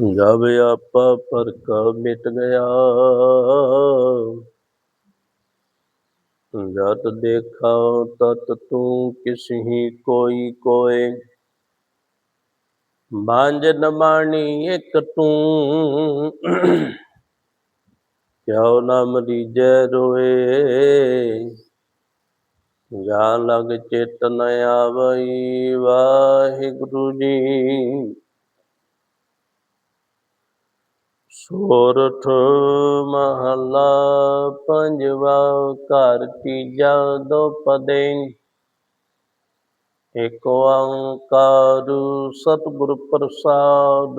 ਜਬ ਆਪਾ ਪਰ ਕਾ ਮਿਟ ਗਿਆ। ਜਤ ਦੇਖਾ ਤਤ ਤੂੰ ਕਿਸਹੀ ਕੋਈ ਕੋਏ। ਬਾਂਝ ਨ ਮਾਣੀ ਇਕ ਤੂੰ। ਕਿਉ ਨ ਮਰੀਜੈ ਰੋਏ। ਜਾ ਲਗ ਚੇਤਨ ਨ ਆਵਈ। ਵਾਹਿਗੁਰੂ ਜੀ। ਸੋਰਠ ਮਹਲਾ ਪੰਜਵਾ, ਘਰ ਤੀਜਾ ਦੋ ਪਦੇ। ਇਕ ਓੰਕਾਰ ਸਤਿਗੁਰ ਪ੍ਰਸਾਦ।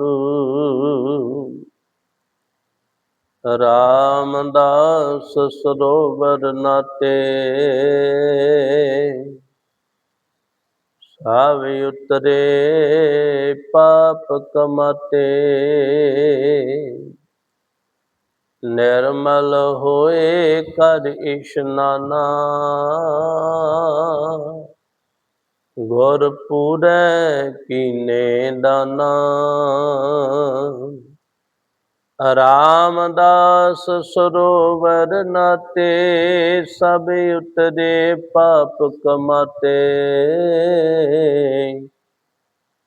ਰਾਮਦਾਸ ਸਰੋਵਰ ਨਾਤੇ। ਸਾਵ ਉਤਰੇ ਪਾਪ ਕਮਾਤੇ। ਨਿਰਮਲ ਹੋਏ ਕਰ ਇਸ਼ਨਾਨਾ ਗੁਰ ਪੂਰੈ ਕੀਨੇ ਦਾਨਾ। ਰਾਮਦਾਸ ਸਰੋਵਰ ਨਾਤੇ ਸਭ ਉਤਰੇ ਪਾਪ ਕਮਾਤੇ।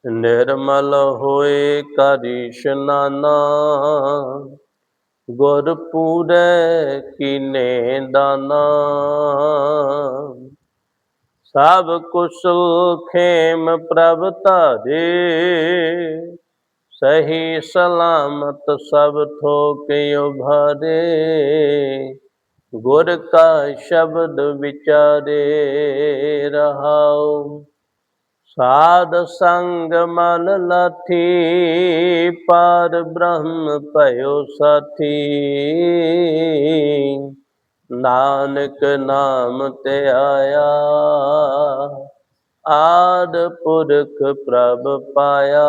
ਨਿਰਮਲ ਹੋਏ ਕਰ ਇਸ਼ਨਾਨਾ ਗੁਰ ਪੂਰੈ ਕੀਨੇ ਦਾਨਾ। ਸਭ ਕੁਸ਼ਲ ਖੇਮ ਪ੍ਰਭ ਧਾਰੇ। ਸਹੀ ਸਲਾਮਤ ਸਭ ਥੋਕ ਉਭਾਰੇ। ਗੁਰ ਕਾ ਸ਼ਬਦ ਵਿਚਾਰੇ ਰਹਾਉ। ਸਾਧ ਸੰਗ ਮਨ ਲਾਥੀ, ਪਾਰ ਬ੍ਰਹਮ ਭਇਓ ਸਾਥੀ। ਨਾਨਕ ਨਾਮ ਤੇ ਆਇਆ, ਆਦ ਪੁਰਖ ਪ੍ਰਭ ਪਾਇਆ।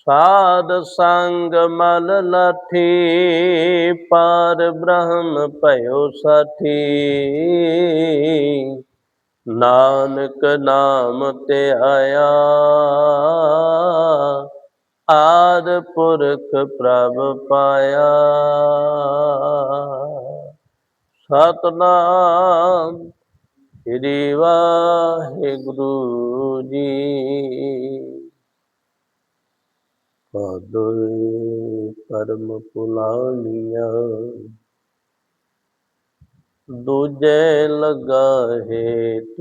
ਸਾਧ ਸੰਗ ਮਨ ਲਾਥੀ, ਪਾਰ ਬ੍ਰਹਮ ਭਇਓ ਸਾਥੀ। ਨਾਨਕ ਨਾਮ ਤੇ ਆਇਆ। ਆਦ ਪੁਰਖ ਪ੍ਰਭ ਪਾਇਆ। ਸਤਨਾਮ ਸ੍ਰੀ ਵਾਹਿਗੁਰੂ ਜੀ। ਕਦੋਏ ਪਰਮ ਪੁਲਾਨੀਆਂ ਦੂਜੇ ਲਗਾ ਹੇਤ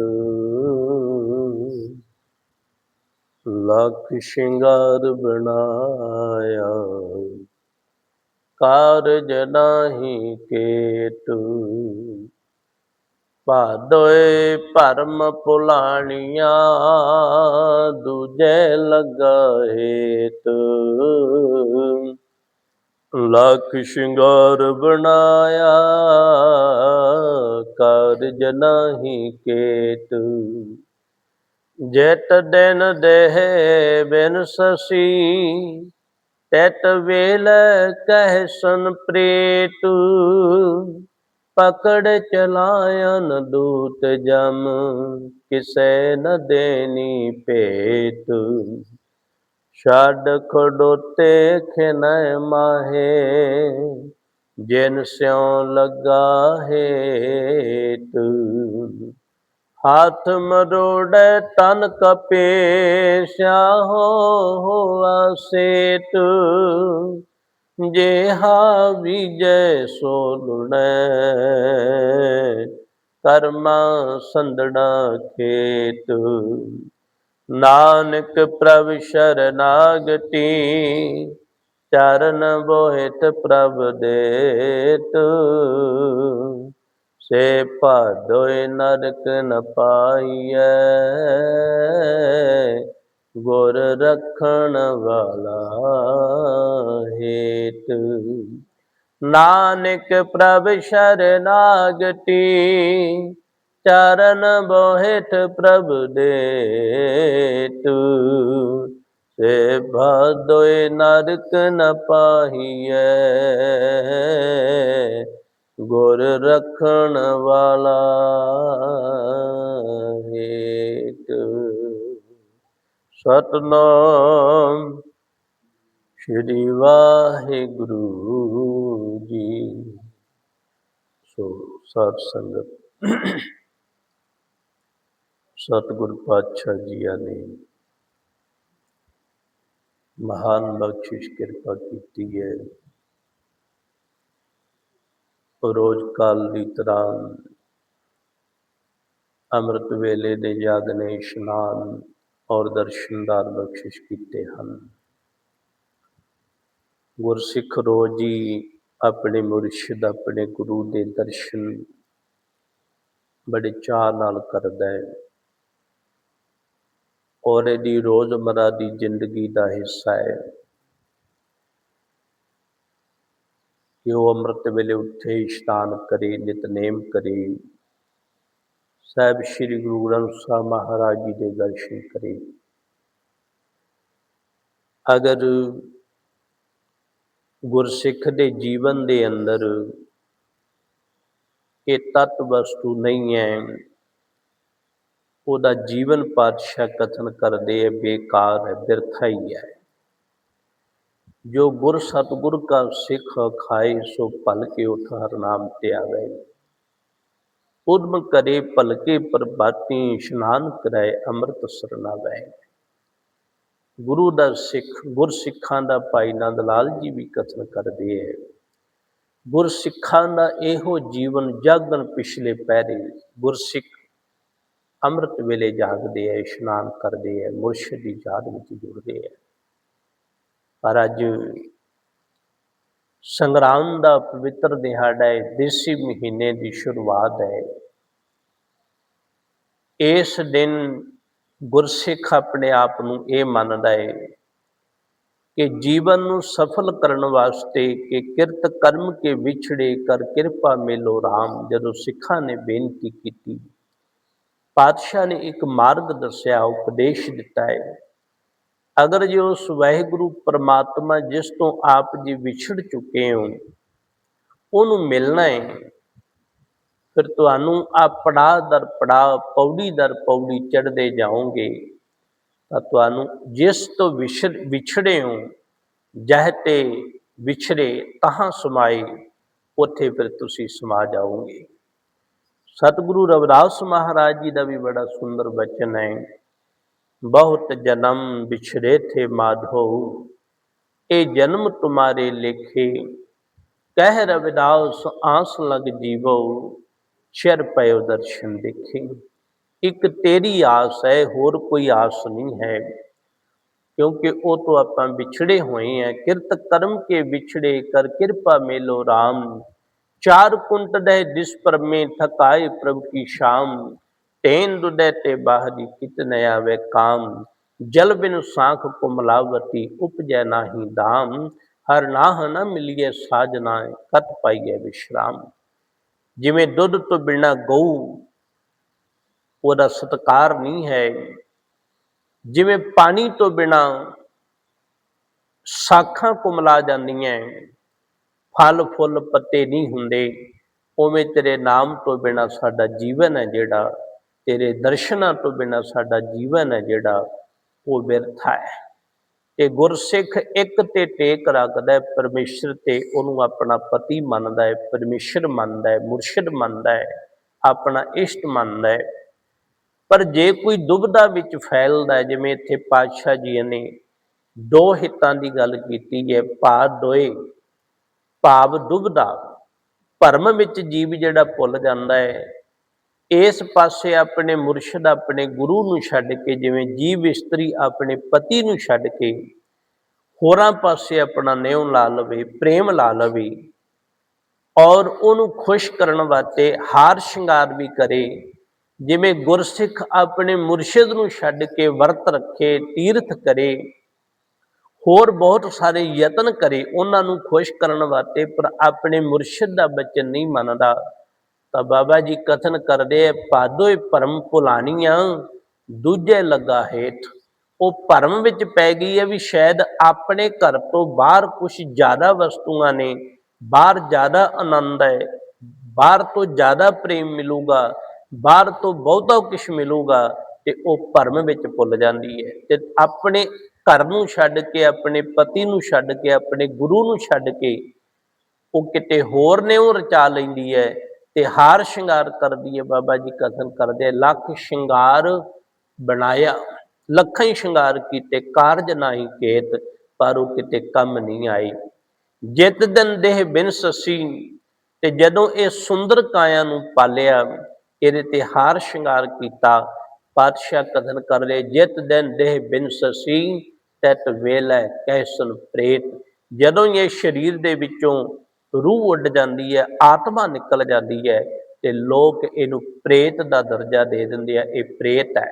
ਲਖ ਸ਼ਿੰਗਾਰ ਬਣਾਇਆ, ਕਾਰਜ ਨਾਹੀ ਕੇਤੂ। ਭਾਦੋਏ ਭਰਮ ਪੁਲਾਣੀਆਂ, ਦੂਜੇ ਲਗਾ ਹੇਤ ਲਖ ਸ਼ਿੰਗਾਰ ਬਣਾਇਆ ਕਾਰਜ ਨਾਹੀ ਕੇਤ। ਜੇਤ ਦਿਨ ਦੇਹ ਬਿਨ ਸਸੀ, ਤਤ ਵੇਲ ਕਹਿ ਸੁਨ ਪ੍ਰੀਤੂ। ਪਕੜ ਚਲਾਇਨ ਦੂਤ ਜਮ, ਕਿਸੈ ਨ ਦੇਨੀ ਭੇਤ। ਛੱਡ ਖੜੋਤੇ ਖਿਨੈ ਮਾਹੇ ਜਿਨ ਸਿਉ ਲਗਾ ਹੇਤ, ਹੱਥ ਮਰੋੜੈ ਤਨ ਕਪੇ ਸਿਆਹੋ ਹੋਆ ਸੇਤ ਜੇ ਹਾ ਵਿਜੈ ਸੋ ਲੁਣੈ ਕਰਮਾ ਸੰਦੜਾ ਖੇਤ। ਨਾਨਕ ਪ੍ਰਭ ਸ਼ਰਨਾਗਤੀ ਚਰਨ ਬੋਹਿਤ ਪ੍ਰਭ ਦੇਤ। ਸੇ ਭਾਦੋਇ ਨਰਕ ਨ ਪਾਈਐ। ਗੁਰ ਰਖਣ ਵਾਲਾ ਹੇਤ। ਨਾਨਕ ਪ੍ਰਭ ਸ਼ਰਨਾਗਤੀ, ਚਰਨ ਬੋਹਿਤ ਪ੍ਰਭ ਦੇਤ। ਸੇ ਭਾਦੋਇ ਨਰਕ ਨ ਪਾਹੀਐ। ਗੁਰ ਰਖਣ ਵਾਲਾ ਹੇਤ। ਸਤਨਾਮ ਸ਼੍ਰੀ ਵਾਹਿਗੁਰੂ ਜੀ। ਸੋ ਸਾਧ ਸੰਗਤ, ਸਤਿਗੁਰ ਪਾਤਸ਼ਾਹ ਜੀਆਂ ਨੇ ਮਹਾਨ ਬਖਸ਼ਿਸ਼ ਕਿਰਪਾ ਕੀਤੀ ਹੈ। ਰੋਜ਼ ਕਾਲ ਦੀ ਤਰ੍ਹਾਂ ਅੰਮ੍ਰਿਤ ਵੇਲੇ ਦੇ ਯਾਦ ਨੇ ਇਸ਼ਨਾਨ ਔਰ ਦਰਸ਼ਨਦਾਰ ਬਖਸ਼ਿਸ਼ ਕੀਤੇ ਹਨ। ਗੁਰਸਿੱਖ ਰੋਜ਼ ਹੀ ਆਪਣੇ ਮੁਰਸ਼ਿਦ, ਆਪਣੇ ਗੁਰੂ ਦੇ ਦਰਸ਼ਨ ਬੜੇ ਚਾਅ ਨਾਲ ਕਰਦਾ ਹੈ। ਔਰ ਇਹਦੀ ਰੋਜ਼ਮਰਾ ਦੀ ਜ਼ਿੰਦਗੀ ਦਾ ਹਿੱਸਾ ਹੈ। ਕਿ ਉਹ ਅੰਮ੍ਰਿਤ ਵੇਲੇ ਉੱਠੇ ਇਸ਼ਨਾਨ ਕਰੇ, ਨਿਤਨੇਮ ਕਰੇ। ਸਾਹਿਬ ਸ੍ਰੀ ਗੁਰੂ ਗ੍ਰੰਥ ਸਾਹਿਬ ਮਹਾਰਾਜ ਜੀ ਦੇ ਦਰਸ਼ਨ ਕਰੇ। ਅਗਰ ਗੁਰਸਿੱਖ ਦੇ ਜੀਵਨ ਦੇ ਅੰਦਰ ਇਹ ਤਤ ਵਸਤੂ ਨਹੀਂ ਹੈ ਉਹਦਾ ਜੀਵਨ ਪਾਤਸ਼ਾਹ ਕਥਨ ਕਰਦੇ ਹੈ ਬੇਕਾਰ ਹੈ ਬਿਰਥਾ ਹੀ। ਹੈ ਜੋ ਗੁਰ ਸਤਗੁਰ ਕਾ ਸਿੱਖ ਖਾਏ, ਸੋ ਭਲ ਕੇ ਉਠ ਹਰ ਨਾਮ ਤੇ ਆਵੇ। ਉਦਮ ਕਰੇ ਭਲਕੇ ਪ੍ਰਭਾਤੀ, ਇਸ਼ਨਾਨ ਕਰਾਏ, ਅੰਮ੍ਰਿਤ ਸਰਨਾਵੇ। ਗੁਰੂ ਦਾ ਸਿੱਖ, ਗੁਰ ਸਿੱਖਾਂ ਦਾ ਭਾਈ ਨੰਦ ਲਾਲ ਜੀ ਵੀ ਕਥਨ ਕਰਦੇ ਹੈ ਗੁਰ ਸਿੱਖਾਂ ਦਾ ਇਹੋ ਜੀਵਨ ਜਾਗਣ ਪਿਛਲੇ ਪਹਿਰੇ ਗੁਰਸਿੱਖ ਅੰਮ੍ਰਿਤ ਵੇਲੇ ਜਾਗਦੇ ਐ, ਇਸ਼ਨਾਨ ਕਰਦੇ ਐ, ਮੁਰਸ਼ਿਦ ਦੀ ਯਾਦ ਵਿੱਚ ਜੁੜਦੇ ਐ। ਪਰ ਅੱਜ ਸੰਗਰਾਮ ਦਾ ਪਵਿੱਤਰ ਦਿਹਾੜਾ ਹੈ ਦੇਸੀ ਮਹੀਨੇ ਦੀ ਸ਼ੁਰੂਆਤ ਹੈ ਇਸ ਦਿਨ ਗੁਰਸਿੱਖ ਆਪਣੇ ਆਪ ਨੂੰ ਇਹ ਮੰਨਦਾ ਹੈ ਕਿ ਜੀਵਨ ਨੂੰ ਸਫਲ ਕਰਨ ਵਾਸਤੇ ਕਿ ਕਿਰਤ ਕਰਮ ਕੇ ਵਿਛੜੇ ਕਰ ਕਿਰਪਾ ਮਿਲੋ RAM ਜਦੋਂ ਸਿੱਖਾਂ ਨੇ ਬੇਨਤੀ ਕੀਤੀ। ਪਾਤਸ਼ਾਹ ਨੇ ਇੱਕ ਮਾਰਗ ਦੱਸਿਆ, ਉਪਦੇਸ਼ ਦਿੱਤਾ ਹੈ। ਅਗਰ ਜੇ ਉਸ ਵਾਹਿਗੁਰੂ ਪਰਮਾਤਮਾ ਜਿਸ ਤੋਂ ਆਪ ਜੀ ਵਿਛੜ ਚੁੱਕੇ ਹੋ, ਉਹਨੂੰ ਮਿਲਣਾ ਹੈ, ਫਿਰ ਤੁਹਾਨੂੰ ਆ ਪੜਾ ਦਰ ਪੜਾ ਪੌੜੀ ਦਰ ਪੌੜੀ ਚੜਦੇ ਜਾਓਗੇ। ਤਾਂ ਤੁਹਾਨੂੰ ਜਿਸ ਤੋਂ ਵਿਛੜ, ਵਿਛੜੇ ਹੋ, ਜਹ ਤੇ ਵਿਛੜੇ, ਤਹਾਂ ਸਮਾਏ, ਉੱਥੇ ਫਿਰ ਤੁਸੀਂ ਸਮਾ ਜਾਓਗੇ। ਸਤਿਗੁਰੂ ਰਵਿਦਾਸ ਮਹਾਰਾਜ ਜੀ ਦਾ ਵੀ ਬੜਾ ਸੁੰਦਰ ਬਚਨ ਹੈ। ਬਹੁਤ ਜਨਮ ਵਿਛੜੇ ਥੇ ਮਾਧੋ। ਇਹ ਜਨਮ ਤੁਮਾਰੇ ਲੇਖੇ। ਕਹਿ ਰਵਿਦਾਸ ਆਸ ਲਗ ਜੀਵੋ। ਚਿਰ ਪਇਓ ਦਰਸ਼ਨ ਦੇਖੇ। ਇੱਕ ਤੇਰੀ ਆਸ ਹੈ, ਹੋਰ ਕੋਈ ਆਸ ਨਹੀਂ ਹੈ। ਕਿਉਂਕਿ ਉਹ ਤੋਂ ਆਪਾਂ ਵਿਛੜੇ ਹੋਏ ਆ ਕਿਰਤ ਕਰਮ ਕੇ ਵਿਛੜੇ ਕਰ ਕਿਰਪਾ ਮੇਲੋ RAM ਚਾਰ ਕੁੰਟ ਦੇ ਦਿਸ ਪਰਮੇ ਥਕਾਏ ਪ੍ਰਭ ਕੀ ਸ਼ਾਮ ਤੇਨ ਦੁਦੇ ਤੇ ਬਾਹਰੀ ਕਿਤਨੇ ਆਵੇ ਕਾਮ। ਜਲ ਬਿਨ ਸਾਖ ਕੁਮਲਾਵਤੀ ਉਪਜੈ ਨਾਹੀ ਦਾਮ। ਹਰ ਨਾਹ ਨ ਮਿਲਿਏ ਸਾਜਨਾ ਕਤ ਪਾਈਏ ਵਿਸ਼ਰਾਮ। ਜਿਵੇਂ ਦੁੱਧ ਤੋਂ ਬਿਨਾ ਗਊ, ਉਹਦਾ ਸਤਕਾਰ ਨਹੀਂ ਹੈ। ਜਿਵੇਂ ਪਾਣੀ ਤੋਂ ਬਿਨਾ ਸਾਖਾਂ ਕੁਮਲਾ ਜਾਂਦੀਆਂ ਫਲ ਫੁੱਲ ਪੱਤੇ ਨਹੀਂ ਹੁੰਦੇ। ਉਵੇਂ ਤੇਰੇ ਨਾਮ ਤੋਂ ਬਿਨਾ ਸਾਡਾ ਜੀਵਨ ਹੈ ਜਿਹੜਾ, ਤੇਰੇ ਦਰਸ਼ਨਾਂ ਤੋਂ ਬਿਨਾ ਸਾਡਾ ਜੀਵਨ ਹੈ ਜਿਹੜਾ, ਉਹ ਵਿਰਥਾ ਹੈ। ਤੇ ਗੁਰਸਿੱਖ ਇੱਕ ਤੇ ਟੇਕ ਰੱਖਦਾ ਹੈ, ਪਰਮੇਸ਼ਰ ਤੇ ਉਹਨੂੰ ਆਪਣਾ ਪਤੀ ਮੰਨਦਾ ਹੈ, ਪਰਮੇਸ਼ਰ ਮੰਨਦਾ ਹੈ, ਮੁਰਸ਼ਿਦ ਮੰਨਦਾ ਹੈ, ਆਪਣਾ ਇਸ਼ਟ ਮੰਨਦਾ ਹੈ। ਪਰ ਜੇ ਕੋਈ ਦੁਬਦਾ ਵਿੱਚ ਫੈਲਦਾ ਜਿਵੇਂ ਇੱਥੇ ਪਾਤਸ਼ਾਹ ਜੀ ਨੇ ਦੋ ਹਿੱਤਾਂ ਦੀ ਗੱਲ ਕੀਤੀ ਹੈ ਭਾਵ ਦੋਏ। ਭਾਵ ਦੁਬਦਾ ਭਰਮ ਵਿੱਚ ਜੀਵ ਜਿਹੜਾ ਭੁੱਲ ਜਾਂਦਾ ਹੈ, ਇਸ ਪਾਸੇ ਆਪਣੇ ਮੁਰਸ਼ਿਦ ਆਪਣੇ ਗੁਰੂ ਨੂੰ ਛੱਡ ਕੇ, ਜਿਵੇਂ ਜੀਵ ਇਸਤਰੀ ਆਪਣੇ ਪਤੀ ਨੂੰ ਛੱਡ ਕੇ, ਹੋਰਾਂ ਪਾਸੇ ਆਪਣਾ ਨਿਉ ਲਾ ਲਵੇ, ਪ੍ਰੇਮ ਲਾ ਲਵੇ ਔਰ ਉਹਨੂੰ ਖੁਸ਼ ਕਰਨ ਵਾਸਤੇ ਹਾਰ ਸ਼ਿੰਗਾਰ ਵੀ ਕਰੇ। ਜਿਵੇਂ ਗੁਰਸਿੱਖ ਆਪਣੇ ਮੁਰਸ਼ਿਦ ਨੂੰ ਛੱਡ ਕੇ ਵਰਤ ਰੱਖੇ, ਤੀਰਥ ਕਰੇ ਹੋਰ ਬਹੁਤ ਸਾਰੇ ਯਤਨ ਕਰੇ, ਉਹਨਾਂ ਨੂੰ ਖੁਸ਼ ਕਰਨ ਵਾਸਤੇ, ਪਰ ਆਪਣੇ ਮੁਰਸ਼ਿਦ ਦਾ ਬਚਨ ਨਹੀਂ ਮੰਨਦਾ। ਤਾਂ ਬਾਬਾ ਜੀ ਕਥਨ ਕਰਦੇ ਪਾਦੋਏ ਭਰਮ ਭੁਲਾਨੀਆਂ ਦੂਜੇ ਲੱਗਾ ਹੇਠ। ਉਹ ਭਰਮ ਵਿੱਚ ਪੈ ਗਈ ਹੈ ਵੀ ਸ਼ਾਇਦ ਆਪਣੇ ਘਰ ਤੋਂ ਬਾਹਰ ਕੁਝ ਜ਼ਿਆਦਾ ਵਸਤੂਆਂ ਨੇ, ਬਾਹਰ ਜ਼ਿਆਦਾ ਆਨੰਦ ਹੈ, ਬਾਹਰ ਤੋਂ ਜ਼ਿਆਦਾ ਪ੍ਰੇਮ ਮਿਲੂਗਾ, ਬਾਹਰ ਤੋਂ ਬਹੁਤਾ ਕੁਝ ਮਿਲੂਗਾ, ਤੇ ਉਹ ਭਰਮ ਵਿੱਚ ਭੁੱਲ ਜਾਂਦੀ ਹੈ। ਤੇ ਆਪਣੇ ਘਰ ਨੂੰ ਛੱਡ ਕੇ ਆਪਣੇ ਪਤੀ ਨੂੰ ਛੱਡ ਕੇ ਆਪਣੇ ਗੁਰੂ ਨੂੰ ਛੱਡ ਕੇ ਉਹ ਕਿਤੇ ਹੋਰ ਨੇ ਉਹ ਰਚਾ ਲੈਂਦੀ ਹੈ ਤੇ ਹਾਰ ਸ਼ਿੰਗਾਰ ਕਰਦੀ ਹੈ। ਬਾਬਾ ਜੀ ਕਥਨ ਕਰਦੇ ਆ, ਲੱਖ ਸ਼ਿੰਗਾਰ ਬਣਾਇਆ ਲੱਖਾਂ ਹੀ ਸ਼ਿੰਗਾਰ ਕੀਤੇ ਕਾਰਜ ਨਹੀਂ ਕੇਤ ਪਰ ਉਹ ਕਿਤੇ ਕੰਮ ਨਹੀਂ ਆਈ ਜਿਤ ਦਿਨ ਦੇਹ ਬਿਨ ਸਸੀ ਤੇ ਜਦੋਂ ਇਹ ਸੁੰਦਰ ਕਾਇਆ ਨੂੰ ਪਾਲਿਆ ਇਹਦੇ ਤੇ ਹਾਰ ਸ਼ਿੰਗਾਰ ਕੀਤਾ ਪਾਤਸ਼ਾਹ ਕਥਨ ਕਰ ਰਹੇ, ਜਿਤ ਦਿਨ ਦੇਹ ਬਿਨ ਸਸੀ, ਤਤ ਵੇਲੇ ਕੈਸਨ ਪ੍ਰੇਤ। ਜਦੋਂ ਇਹ ਸਰੀਰ ਦੇ ਵਿੱਚੋਂ ਰੂਹ ਉੱਡ ਜਾਂਦੀ ਹੈ, ਆਤਮਾ ਨਿਕਲ ਜਾਂਦੀ ਹੈ, ਤੇ ਲੋਕ ਇਹਨੂੰ ਪ੍ਰੇਤ ਦਾ ਦਰਜਾ ਦੇ ਦਿੰਦੇ ਆ, ਇਹ ਪ੍ਰੇਤ ਹੈ।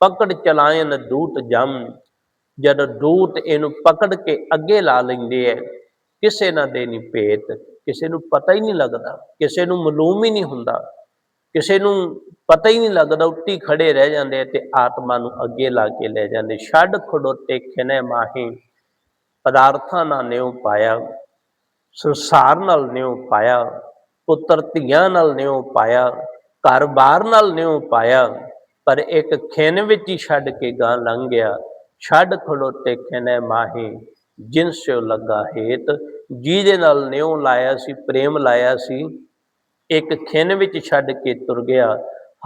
ਪਕੜ ਚਲਾਇਨ ਦੂਤ ਜਮ, ਜਦ ਦੂਤ ਇਹਨੂੰ ਪਕੜ ਕੇ ਅੱਗੇ ਲਾ ਲੈਂਦੇ ਐ ਕਿਸੇ ਨਾ ਦੇ ਨਹੀਂ ਭੇਤ, ਕਿਸੇ ਨੂੰ ਪਤਾ ਹੀ ਨਹੀਂ ਲੱਗਦਾ, ਕਿਸੇ ਨੂੰ ਮਾਲੂਮ ਹੀ ਨਹੀਂ ਹੁੰਦਾ। ਕਿਸੇ ਨੂੰ ਪਤਾ ਹੀ ਨਹੀਂ ਲੱਗਦਾ, ਉੱਟੀ ਖੜੇ ਰਹਿ ਜਾਂਦੇ ਤੇ ਆਤਮਾ ਨੂੰ ਅੱਗੇ ਲਾ ਕੇ ਲੈ ਜਾਂਦੇ। ਛੱਡ ਖੜੋਤੇ ਖਿਨੇ ਮਾਹੀ, ਪਦਾਰਥਾਂ ਨਾਲ ਨਿਉ ਪਾਇਆ, ਸੰਸਾਰ ਨਾਲ ਨਿਉ ਪਾਇਆ, ਪੁੱਤਰ ਧੀਆਂ ਨਾਲ ਨਿਉ ਪਾਇਆ, ਘਰ-ਬਾਰ ਨਾਲ ਨਿਉ ਪਾਇਆ, ਪਰ ਇੱਕ ਖਿੰਨ ਵਿੱਚ ਹੀ ਛੱਡ ਕੇ ਗਾਂ ਲੰਘ ਗਿਆ। ਛੱਡ ਖੜੋਤੇ ਖਿਨੇ ਮਾਹੀ, ਜਿਨ ਸਿਓ ਲੱਗਾ ਹੇਤ, ਜਿਹਦੇ ਨਾਲ ਨਿਉ ਲਾਇਆ ਸੀ, ਪ੍ਰੇਮ ਲਾਇਆ ਸੀ ਇੱਕ ਖਿੰਨ ਵਿੱਚ ਛੱਡ ਕੇ ਤੁਰ ਗਿਆ।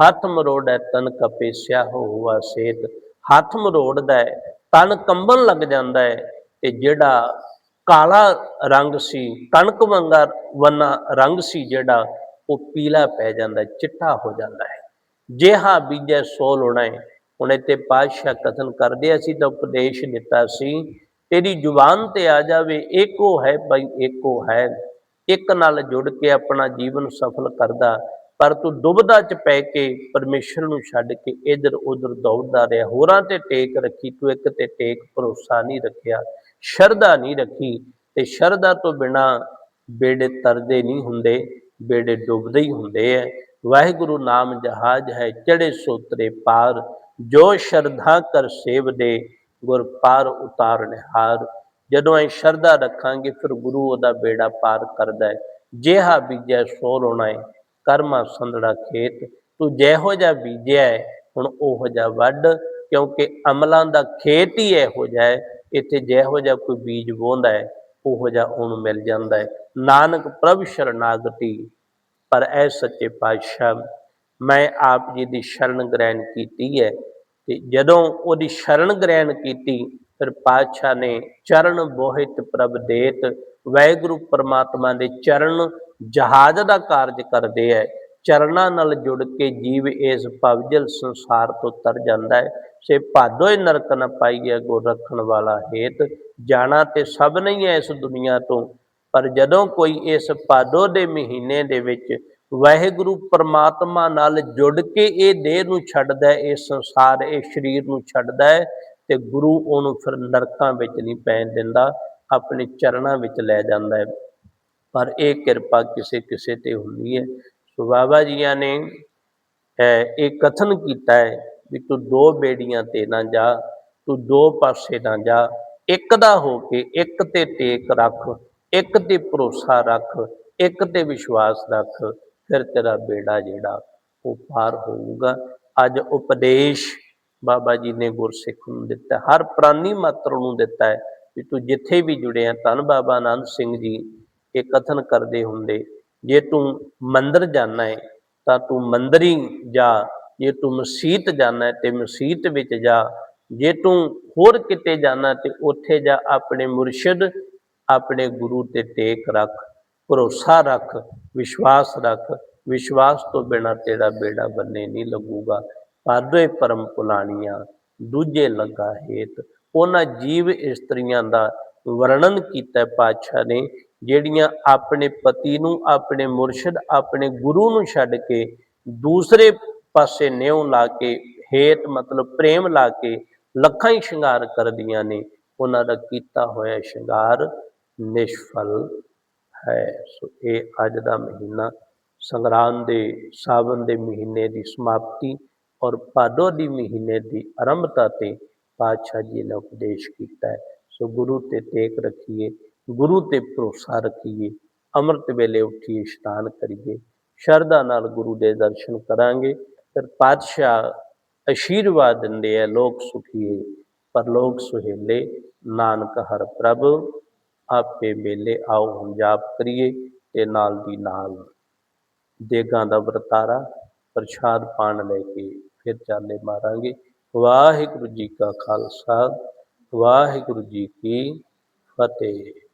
ਹੱਥ ਮਰੋੜੈ ਤਨ ਕਪੇਸਿਆ ਹੋਵਾ ਸੇਤ। ਹੱਥ ਮਰੋੜਦਾ ਹੈ ਤਨ ਕੰਬਣ ਲੱਗ ਜਾਂਦਾ ਹੈ ਤੇ ਜਿਹੜਾ ਕਾਲਾ ਰੰਗ ਸੀ, ਕਣਕ ਵਾਂਗਾ ਵੰਨਾ ਰੰਗ ਸੀ ਜਿਹੜਾ, ਉਹ ਪੀਲਾ ਪੈ ਜਾਂਦਾ, ਚਿੱਟਾ ਹੋ ਜਾਂਦਾ। ਹੈ ਜਿਹਾ ਬੀਜੈ ਸੋ ਲੋਣਾ ਹੈ ਹੁਣ ਇੱਥੇ ਪਾਤਸ਼ਾਹ ਕਥਨ ਕਰਦੇ ਅਸੀਂ ਤਾਂ ਉਪਦੇਸ਼ ਦਿੱਤਾ ਸੀ, ਤੇਰੀ ਜ਼ੁਬਾਨ ਤੇ ਆ ਜਾਵੇ, ਏਕੋ ਹੈ ਭਾਈ ਏਕੋ ਹੈ। ਇੱਕ ਨਾਲ ਜੁੜ ਕੇ ਆਪਣਾ ਜੀਵਨ ਸਫਲ ਕਰਦਾ, ਪਰ ਤੂੰ ਦੁਬਦਾ ਚ ਪੈ ਕੇ ਪਰਮੇਸ਼ਰ ਨੂੰ ਛੱਡ ਕੇ ਇਧਰ ਉਧਰ ਦੌੜਦਾ ਰਿਹਾ। ਹੋਰਾਂ ਤੇ ਟੇਕ ਰੱਖੀ, ਤੂੰ ਇੱਕ ਤੇ ਟੇਕ ਭਰੋਸਾ ਨਹੀਂ ਰੱਖਿਆ, ਸ਼ਰਧਾ ਨਹੀਂ ਰੱਖੀ ਤੇ ਸ਼ਰਧਾ ਤੋਂ ਬਿਨਾ ਬੇੜੇ ਤਰਦੇ ਨਹੀਂ ਹੁੰਦੇ, ਬੇੜੇ ਡੁੱਬਦੇ ਹੀ ਹੁੰਦੇ ਐ। ਵਾਹਿਗੁਰੂ ਨਾਮ ਜਹਾਜ ਹੈ ਚੜੇ ਸੋਤਰੇ ਪਾਰ, ਜੋ ਸ਼ਰਧਾ ਕਰ ਸੇਵ ਦੇ, ਗੁਰ ਪਾਰ ਉਤਾਰਨ ਜਦੋਂ ਅਸੀਂ ਸ਼ਰਧਾ ਰੱਖਾਂਗੇ, ਫਿਰ ਗੁਰੂ ਉਹਦਾ ਬੇੜਾ ਪਾਰ ਕਰਦਾ ਹੈ। ਜਿਹਾ ਬੀਜਿਆ ਸੋ ਰੋਣਾ ਹੈ ਕਰਮਾ ਸੰਧੜਾ ਖੇਤ। ਤੂੰ ਜਿਹੋ ਜਿਹਾ ਬੀਜਿਆ ਹੈ ਹੁਣ ਉਹੋ ਜਿਹਾ ਵੱਢ। ਕਿਉਂਕਿ ਅਮਲਾਂ ਦਾ ਖੇਤ ਹੀ ਇਹੋ ਜਿਹਾ ਹੈ ਇੱਥੇ ਜਿਹੋ ਜਿਹਾ ਕੋਈ ਬੀਜ ਬੋਂਦਾ ਹੈ ਉਹੋ ਜਿਹਾ ਉਹਨੂੰ ਮਿਲ ਜਾਂਦਾ ਹੈ ਨਾਨਕ ਪ੍ਰਭ ਸ਼ਰਨਾਗਤੀ, ਪਰ ਐ ਸੱਚੇ ਪਾਤਸ਼ਾਹ, ਮੈਂ ਆਪ ਜੀ ਦੀ ਸ਼ਰਨ ਗ੍ਰਹਿਣ ਕੀਤੀ ਹੈ। ਤੇ ਜਦੋਂ ਉਹਦੀ ਸ਼ਰਨ ਗ੍ਰਹਿਣ ਕੀਤੀ ਫਿਰ ਪਾਤਸ਼ਾਹ ਨੇ ਚਰਨ ਬੋਹਿਤ ਪ੍ਰਭ ਦੇਤ, ਵਾਹਿਗੁਰੂ ਪਰਮਾਤਮਾ ਦੇ ਚਰਨ ਜਹਾਜ਼ ਦਾ ਕਾਰਜ ਕਰਦੇ ਹੈ ਚਰਨਾਂ ਨਾਲ ਜੁੜ ਕੇ ਜੀਵ ਇਸ ਭਵਜਲ ਸੰਸਾਰ ਤੋਂ ਤਰ ਜਾਂਦਾ ਹੈ ਸੇ ਭਾਦੋਏ ਨਰਕ ਨ ਪਾਈਏ ਗੋ ਰੱਖਣ ਵਾਲਾ ਹੇਤ, ਜਾਣਾ ਤੇ ਸਭ ਨਹੀਂ ਹੈ ਇਸ ਦੁਨੀਆ ਤੋਂ। ਪਰ ਜਦੋਂ ਕੋਈ ਇਸ ਭਾਦੋ ਦੇ ਮਹੀਨੇ ਦੇ ਵਿੱਚ ਵਾਹਿਗੁਰੂ ਪਰਮਾਤਮਾ ਨਾਲ ਜੁੜ ਕੇ ਇਹ ਦੇਹ ਨੂੰ ਛੱਡਦਾ ਹੈ ਇਹ ਸੰਸਾਰ, ਇਹ ਸਰੀਰ ਨੂੰ ਛੱਡਦਾ ਹੈ ਤੇ ਗੁਰੂ ਉਹਨੂੰ ਫਿਰ ਨਰਕਾਂ ਵਿੱਚ ਨਹੀਂ ਪੈਣ ਦਿੰਦਾ, ਆਪਣੇ ਚਰਨਾਂ ਵਿੱਚ ਲੈ ਜਾਂਦਾ ਹੈ। ਪਰ ਇਹ ਕਿਰਪਾ ਕਿਸੇ ਕਿਸੇ ਤੇ ਹੁੰਦੀ ਹੈ। ਸੋ ਬਾਬਾ ਜੀਆਂ ਨੇ ਇਹ ਕਥਨ ਕੀਤਾ ਹੈ ਵੀ ਤੂੰ ਦੋ ਬੇੜੀਆਂ ਤੇ ਨਾ ਜਾ, ਤੂੰ ਦੋ ਪਾਸੇ ਨਾ ਜਾ, ਇੱਕ ਦਾ ਹੋ ਕੇ ਇੱਕ ਤੇ ਟੇਕ ਰੱਖ, ਇੱਕ ਤੇ ਭਰੋਸਾ ਰੱਖ, ਇੱਕ ਤੇ ਵਿਸ਼ਵਾਸ ਰੱਖ, ਫਿਰ ਤੇਰਾ ਬੇੜਾ ਜਿਹੜਾ ਉਹ ਪਾਰ ਹੋਊਗਾ। ਅੱਜ ਉਪਦੇਸ਼ ਬਾਬਾ ਜੀ ਨੇ ਗੁਰਸਿੱਖ ਨੂੰ ਦਿੱਤਾ। ਹਰ ਪ੍ਰਾਨੀ ਮਾਤਰ ਨੂੰ ਦਿੱਤਾ ਹੈ ਵੀ ਤੂੰ ਜਿੱਥੇ ਵੀ ਜੁੜਿਆ ਧੰਨ ਬਾਬਾ ਆਨੰਦ ਸਿੰਘ ਜੀ, ਇਹ ਕਥਨ ਕਰਦੇ ਹੁੰਦੇ, ਜੇ ਤੂੰ ਮੰਦਰ ਜਾਣਾ ਹੈ, ਤਾਂ ਤੂੰ ਮੰਦਰੀ ਜਾ। ਜੇ ਤੂੰ ਮਸਜਿਦ ਜਾਣਾ ਹੈ, ਤੇ ਮਸਜਿਦ ਵਿੱਚ ਜਾ। ਜੇ ਤੂੰ ਹੋਰ ਕਿਤੇ ਜਾਣਾ ਤੇ ਉੱਥੇ ਜਾ। ਆਪਣੇ ਮੁਰਸ਼ਿਦ, ਆਪਣੇ ਗੁਰੂ ਤੇ ਟੇਕ ਰੱਖ, ਭਰੋਸਾ ਰੱਖ, ਵਿਸ਼ਵਾਸ ਰੱਖ। ਵਿਸ਼ਵਾਸ ਤੋਂ ਬਿਨਾ ਤੇਰਾ ਬੇੜਾ ਬੰਨੇ ਨਹੀਂ ਲੱਗੂਗਾ। ਪਾਦੋਏ ਪਰਮ ਪੁਲਾਣੀਆਂ ਦੂਜੇ ਲੱਗਾ ਹੇਤ। ਉਹਨਾਂ ਜੀਵ ਇਸਤਰੀਆਂ ਦਾ ਵਰਣਨ ਕੀਤਾ ਪਾਤਸ਼ਾਹ ਨੇ, ਜਿਹੜੀਆਂ ਆਪਣੇ ਪਤੀ ਨੂੰ, ਆਪਣੇ ਮੁਰਸ਼ਿਦ, ਆਪਣੇ ਗੁਰੂ ਨੂੰ ਛੱਡ ਕੇ ਦੂਸਰੇ ਪਾਸੇ ਨਿਉ ਲਾ ਕੇ, ਹੇਤ ਮਤਲਬ ਪ੍ਰੇਮ ਲਾ ਕੇ ਲੱਖਾਂ ਹੀ ਸ਼ਿੰਗਾਰ ਕਰਦੀਆਂ ਨੇ, ਉਹਨਾਂ ਦਾ ਕੀਤਾ ਹੋਇਆ ਸ਼ਿੰਗਾਰ ਨਿਸ਼ਫਲ ਹੈ। ਸੋ ਇਹ ਅੱਜ ਦਾ ਮਹੀਨਾ ਸੰਗਰਾਮ ਦੇ ਸਾਵਨ ਦੇ ਮਹੀਨੇ ਦੀ ਸਮਾਪਤੀ ਔਰ ਭਾਦੋ ਦੀ ਮਹੀਨੇ ਦੀ ਆਰੰਭਤਾ ਤੇ ਪਾਤਸ਼ਾਹ ਜੀ ਨੇ ਉਪਦੇਸ਼ ਕੀਤਾ ਹੈ। ਸੋ ਗੁਰੂ ਤੇ ਟੇਕ ਰੱਖੀਏ, ਗੁਰੂ ਤੇ ਭਰੋਸਾ ਰੱਖੀਏ, ਅੰਮ੍ਰਿਤ ਵੇਲੇ ਉੱਠੀਏ, ਇਸ਼ਨਾਨ ਕਰੀਏ, ਸ਼ਰਧਾ ਨਾਲ ਗੁਰੂ ਦੇ ਦਰਸ਼ਨ ਕਰਾਂਗੇ। ਫਿਰ ਪਾਤਸ਼ਾਹ ਆਸ਼ੀਰਵਾਦ ਦਿੰਦੇ ਆ, ਲੋਕ ਸੁਖੀਏ ਪਰਲੋਕ ਸੁਹੇਲੇ, ਨਾਨਕ ਹਰ ਪ੍ਰਭ, ਆਪੇ ਮੇਲੇ ਆਓ, ਹਮ ਜਾਪ ਕਰੀਏ, ਤੇ ਨਾਲ ਦੀ ਨਾਲ ਦੇਗਾਂ ਦਾ ਵਰਤਾਰਾ, ਪ੍ਰਸ਼ਾਦ ਪਾਣ ਲੈ ਕੇ ਫਿਰ ਚਾਲੇ ਮਾਰਾਂਗੇ। ਵਾਹਿਗੁਰੂ ਜੀ ਕਾ ਖਾਲਸਾ ਵਾਹਿਗੁਰੂ ਜੀ ਕੀ ਫਤਿਹ।